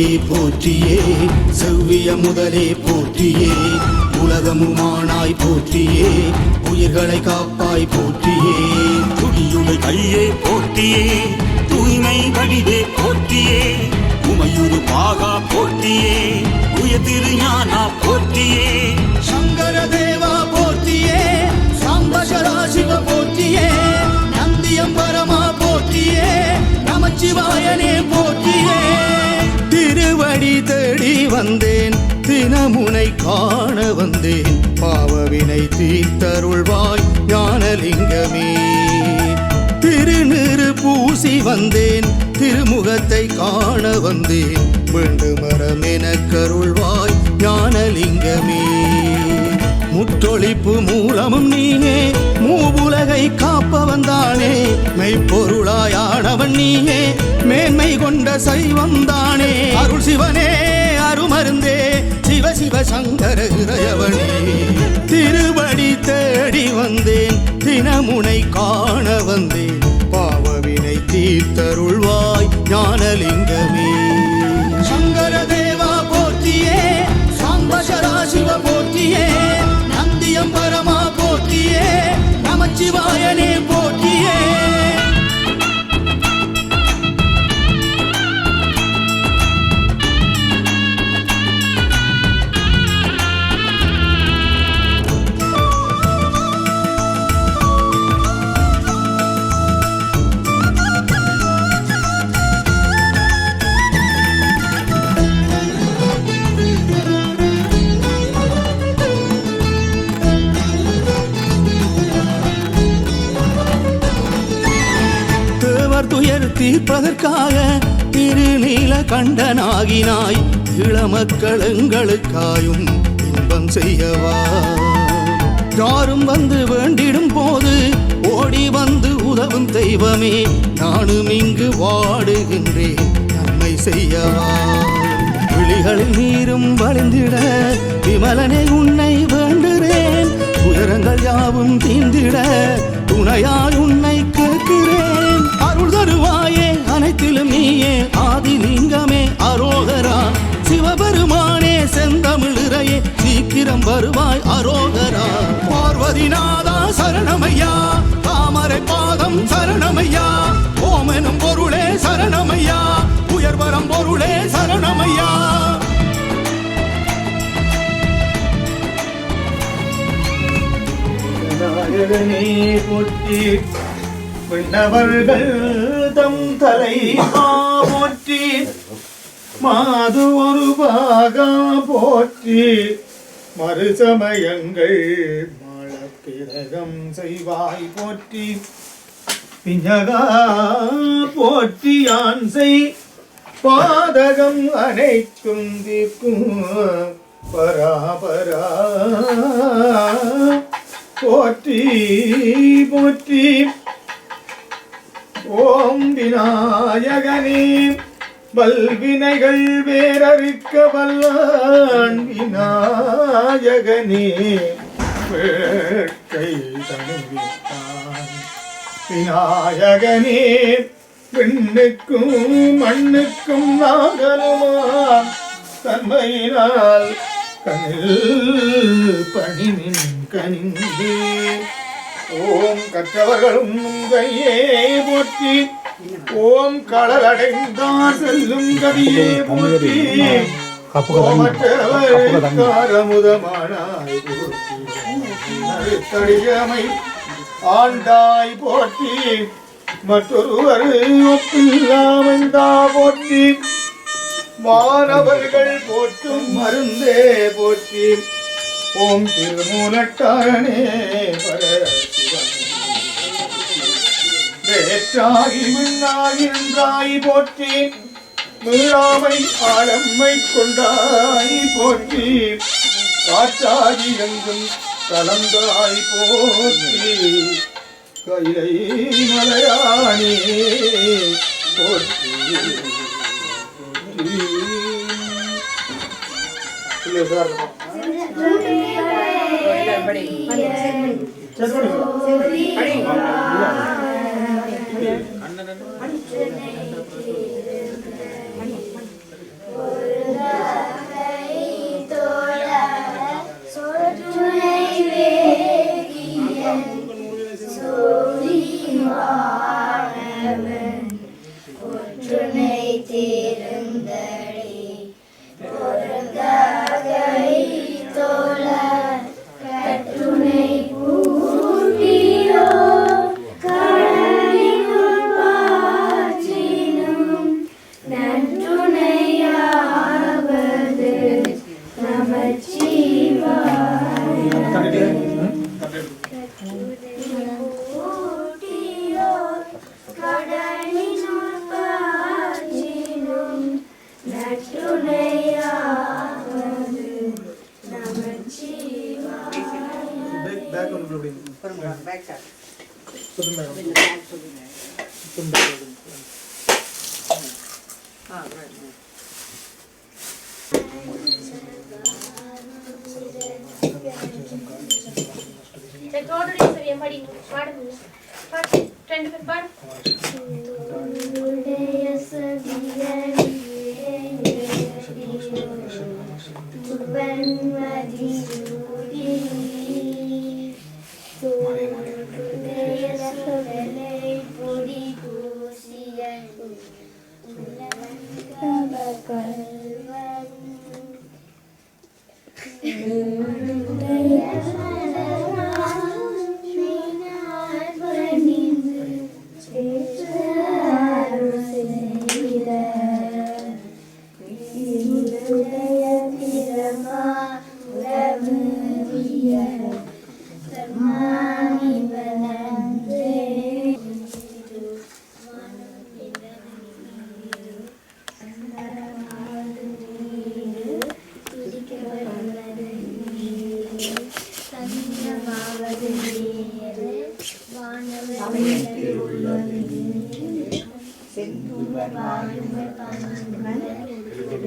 முதலே போற்றியே செவ்விய முதலே போற்றியே உலகமுமானாய் போற்றியே உயிர்களை காப்பாய் போற்றியே துடியுடை கையே போற்றியே தூய்மை வடிவே போற்றியே உமையுறு பாகா போற்றியே உய திருஞானா போற்றியே வந்தேன் தினமுனை காண வந்தேன். பாவவினை தீர்த்தருள்வாய் ஞானலிங்கமே. திருநீறு பூசி வந்தேன் திருமுகத்தை காண வந்தேன். வேண்டுமரம் என கருள்வாய் ஞானலிங்கமே. முத்தொழிப்பு மூலமும் நீயே மூவுலகை காப்ப வந்தானே மெய்ப்பொருளாயானவன் நீயே மேன்மை கொண்ட சைவம் தானே. அருள் சிவனே. அருமருந்தே சிவ சிவ சங்கர இறையவனே திருவடி தேடி வந்தேன் தினமுனை காண வந்தேன். பாவவினை தீர்த்தருள்வாய் ஞானலிங்கமே. திருநீல கண்டனாகினாய் இளமக்கள் எங்களுக்காயும் இன்பம் செய்யவா. யாரும் வந்து வேண்டிடும் போது ஓடி வந்து உதவும் தெய்வமே நானும் இங்கு வாடுகின்றேன் நன்மை செய்யவா. விழிகளில் நீரும் வழிந்திட விமலனை உன்னை வேண்டுகிறேன் உயரங்கள் யாவும் தீந்திட துணையாய் உன்னை நீயே ஆதிலிங்கமே அரோகரா. சிவபெருமானே செந்தமிழ் சீக்கிரம் வருவாய் அரோகரா. பார்வதிநாதா சரணமையா தாமரை பாதம் சரணமையா. ஓமெனும் பொருளே சரணமையா உயர்வரம் பொருளே சரணமையா. நாயகனே போற்றி. விண்ணவர்கள் தம் தலை போற்றி மாது ஒரு பாகா போற்றி மறுசமயங்கள் மழப்பிரகம் செய்வாய் போற்றி. பிஞ்சகா போற்றி யான்சை பாதகம் அனைத்தும் திக்கும் பராபரா. போற்றி போற்றி. ஓம் விநாயகனே. வல்வினைகள் வேறறுக்க வல்லான் விநாயகனே. வேட்கை தனுவித்தான் விநாயகனே பெண்ணுக்கும் மண்ணுக்கும் நாகலுமான் தன்மையினால் கண்ணில் பணிமின் கனிந்து. ஓம் கற்றவர்களும் கையே போற்றி. ஓம் கடல் அடைந்தார் செல்லும் கதியே போற்றி. ஓமற்றவருக்காரமுதமானாய் போற்றி. ஆண்டாய் போற்றி. மற்றொருவர் ஒப்பில்லாமைந்தா போற்றி. மாணவர்கள் போற்றும் மருந்தே போற்றி. ஓம் திருமூலட்டாரணே வேற்றாகி விண்ணாகி நின்றாய் போற்றி. மீளாமை ஆழம்மை கொண்டாய் போற்றி. காற்றாகி எங்கும் கலந்தாய் போற்றி. கைலை மலையானே போற்றி. இல்லை சார் வரமும் Yaptırdım ben onu.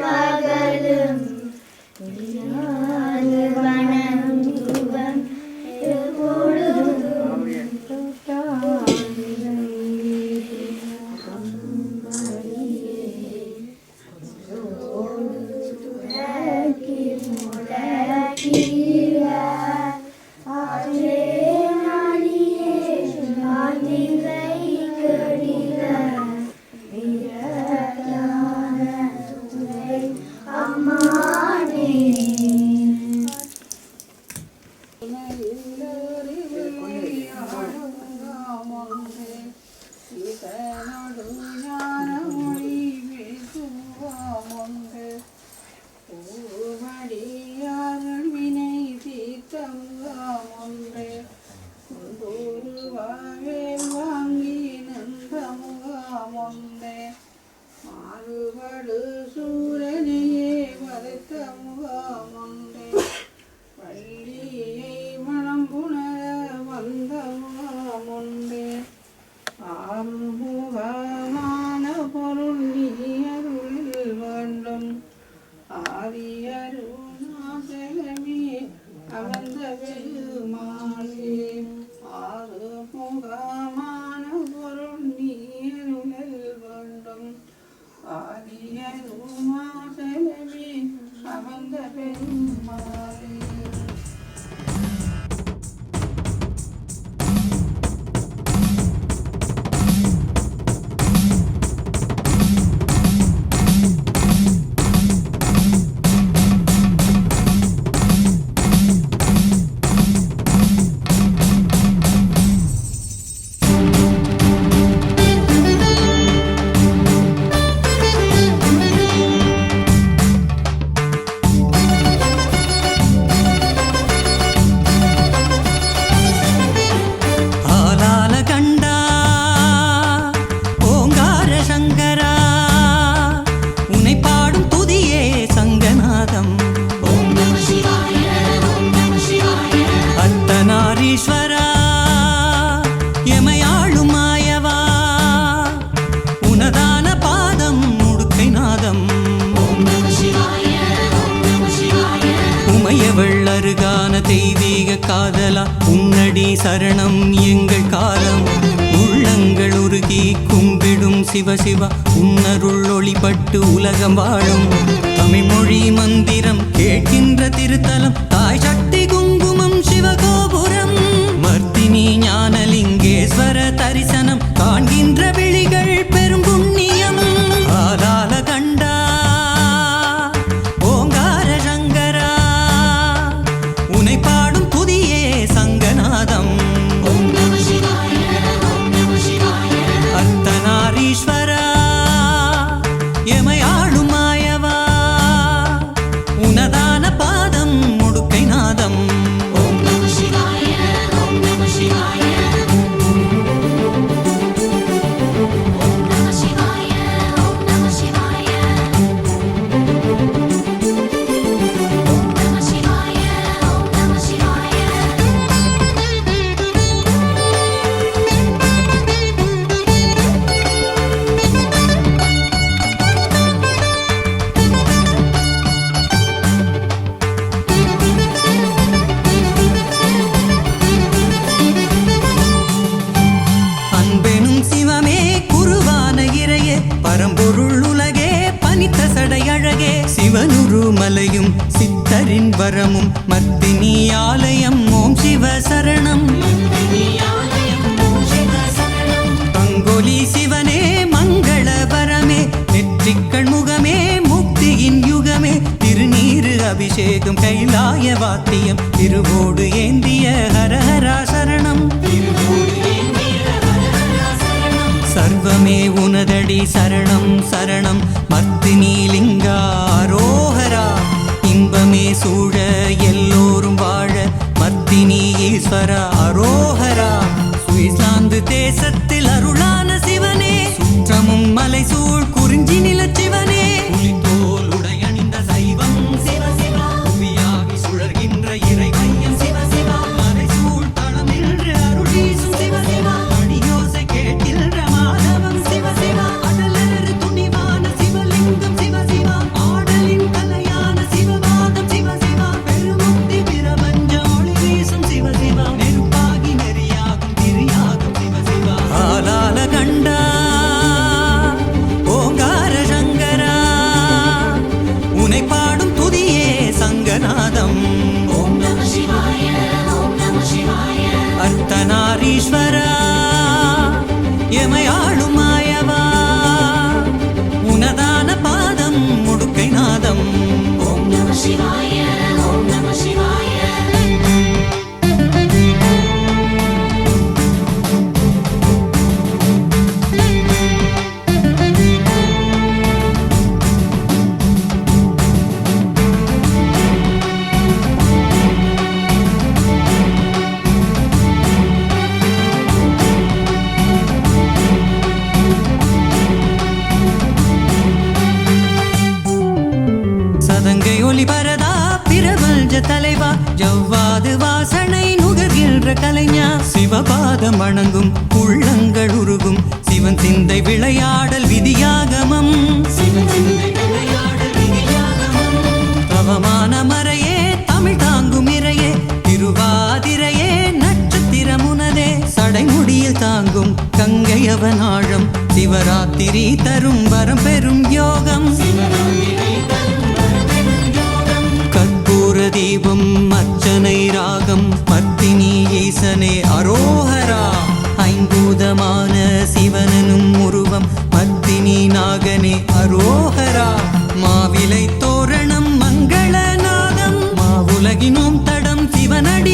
பகலும் காலம் எங்கள் காலம். உள்ளங்கள் உருகி கும்பிடும் சிவ சிவ. உன்னருள் ஒளிப்பட்டு உலகம் வாழும். தமிழ்மொழி மந்திரம் கேட்கின்ற திருத்தலம். தாய் சக்தி குங்குமம் சிவகோபுரம். மர்த்தினி ஞானலிங்கேஸ்வர தரிசனம். காண்கின்ற அபிஷேகம் கைலாய வாத்தியம். திருவோடு ஏந்திய ஹரஹரா சரணம். சர்வமே உனதடி சரணம் சரணம். மர்த்தினி லிங்கா அரோஹரா. இன்பமே சூழ எல்லோரும் வாழ. மர்த்தினி ஈஸ்வர அரோஹரா. சுவிஸ்லாந்து தேசத்தில் அருளான சிவனே. சுற்றமும் மலை சூழ் குறிஞ்சி நிலச் கலைஞா சிவபாதம் வணங்கும் உள்ளங்கள் உருகும் சிவன் சிந்தை விளையாடல் விதியாகமம். தவமான மறையே தமிழ் தாங்கும் இறையே. திருவாதிரையே நட்சத்திரமுனதே. சடைமுடியில் தாங்கும் கங்கை அவனாழம் சிவராத்திரி தரும் வரம் பெறும் யோகம். தீபம் அர்ச்சனை ராகம் பத்தினி ஈசனே அரோஹரா. ஐம்பூதமான சிவனனும் உருவம் பத்தினி நாகனே அரோஹரா. மாவிலை தோரணம் மங்களநாதம். மாவுலகினும் தடம் சிவனடி